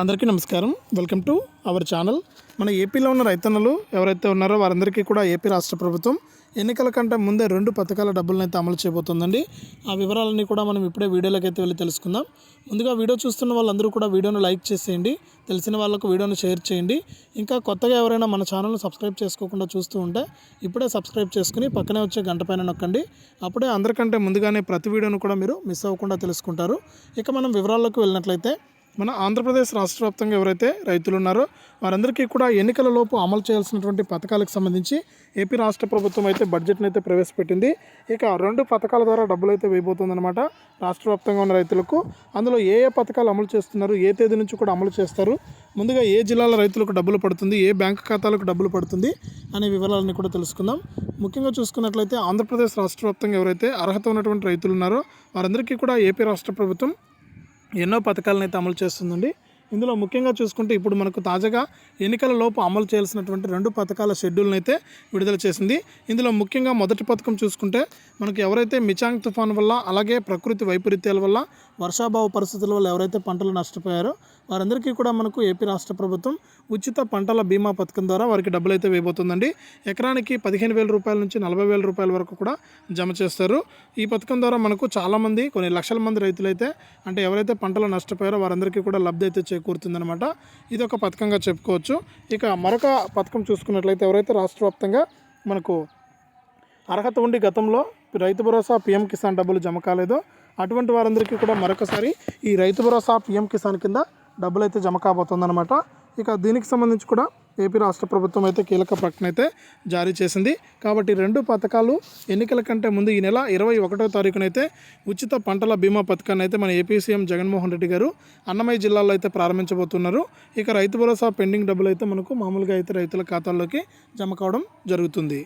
అందరికీ నమస్కారం. Welcome to our channel. మన ఏపీలో ఉన్న రైతన్నలు ఎవరైతే ఉన్నారో వారందరికీ కూడా ఏపీ రాష్ట్ర ప్రభుత్వం ఎన్నికల కంటే ముందే రెండు పథకాల డబ్బులనైతే అమలు చేయబోతుందండి. ఆ వివరాలన్నీ కూడా మనం ఇప్పుడే వీడియోలోకి అయితే వెళ్ళి తెలుసుకుందాం. ముందుగా వీడియో చూస్తున్న వాళ్ళందరూ కూడా వీడియోను లైక్ చేసేయండి. తెలిసిన వాళ్ళకు వీడియోను షేర్ చేయండి. ఇంకా కొత్తగా ఎవరైనా మన ఛానల్ను సబ్స్క్రైబ్ చేసుకోకుండా చూస్తూ ఉంటే ఇప్పుడే సబ్స్క్రైబ్ చేసుకుని పక్కనే వచ్చే గంట పైన నొక్కండి. అప్పుడే అందరికంటే ముందుగానే ప్రతి వీడియోను కూడా మీరు మిస్ అవ్వకుండా తెలుసుకుంటారు. ఇక మనం వివరాల్లోకి వెళ్ళినట్లయితే మన ఆంధ్రప్రదేశ్ రాష్ట్ర వ్యాప్తంగా ఎవరైతే రైతులు ఉన్నారో వారందరికీ కూడా ఎన్నికల లోపు అమలు చేయాల్సినటువంటి పథకాలకు సంబంధించి ఏపీ రాష్ట్ర ప్రభుత్వం అయితే బడ్జెట్ని అయితే ప్రవేశపెట్టింది. ఇక రెండు పథకాల ద్వారా డబ్బులు అయితే వేయబోతుందన్నమాట రాష్ట్ర వ్యాప్తంగా ఉన్న రైతులకు. అందులో ఏ ఏ పథకాలు అమలు చేస్తున్నారు ఏ తేదీ నుంచి కూడా అమలు చేస్తారు ముందుగా ఏ జిల్లాల రైతులకు డబ్బులు పడుతుంది ఏ బ్యాంకు ఖాతాలకు డబ్బులు పడుతుంది అనే వివరాలన్నీ కూడా తెలుసుకుందాం. ముఖ్యంగా చూసుకున్నట్లయితే ఆంధ్రప్రదేశ్ రాష్ట్ర వ్యాప్తంగా ఎవరైతే అర్హత ఉన్నటువంటి రైతులు ఉన్నారో వారందరికీ కూడా ఏపీ రాష్ట్ర ప్రభుత్వం ఎన్నో పథకాలను అయితే అమలు చేస్తుందండి. ఇందులో ముఖ్యంగా చూసుకుంటే ఇప్పుడు మనకు తాజాగా ఎన్నికల లోపు అమలు చేయాల్సినటువంటి రెండు పథకాల షెడ్యూల్ని అయితే విడుదల చేసింది. ఇందులో ముఖ్యంగా మొదటి పథకం చూసుకుంటే మనకు ఎవరైతే మిచాంగ్ తుఫాన్ వల్ల అలాగే ప్రకృతి వైపరీత్యాల వల్ల వర్షాభావ పరిస్థితుల వల్ల ఎవరైతే పంటలు నష్టపోయారో వారందరికీ కూడా మనకు ఏపీ రాష్ట్ర ప్రభుత్వం ఉచిత పంటల బీమా పథకం ద్వారా వారికి డబ్బులు అయితే వేయబోతుందండి. ఎకరానికి పదిహేను వేల రూపాయల నుంచి నలభై వేల రూపాయల వరకు కూడా జమ చేస్తారు. ఈ పథకం ద్వారా మనకు చాలామంది కొన్ని లక్షల మంది రైతులైతే అంటే ఎవరైతే పంటలు నష్టపోయారో వారందరికీ కూడా లబ్ధి అయితే చేకూరుతుందన్నమాట. ఇది ఒక పథకంగా చెప్పుకోవచ్చు. ఇక మరొక పథకం చూసుకున్నట్లయితే ఎవరైతే రాష్ట్ర వ్యాప్తంగా మనకు అర్హత ఉండి గతంలో రైతు భరోసా పీఎం కిసాన్ డబ్బులు జమ కాలేదో అటువంటి వారందరికీ కూడా మరొకసారి ఈ రైతు భరోసా పీఎం కిసాన్ కింద డబ్బులు అయితే జమ కాబోతుందన్నమాట. ఇక దీనికి సంబంధించి కూడా ఏపీ రాష్ట్ర ప్రభుత్వం అయితే కీలక ప్రకటన అయితే జారీ చేసింది. కాబట్టి రెండు పథకాలు ఎన్నికల కంటే ముందు ఈ నెల ఇరవై ఒకటో తారీఖునైతే ఉచిత పంటల బీమా పథకాన్ని అయితే మన ఏపీ సీఎం జగన్మోహన్ రెడ్డి గారు అన్నమయ్య జిల్లాలో అయితే ప్రారంభించబోతున్నారు. ఇక రైతు భరోసా పెండింగ్ డబ్బులు అయితే మనకు మామూలుగా అయితే రైతుల ఖాతాల్లోకి జమ కావడం జరుగుతుంది.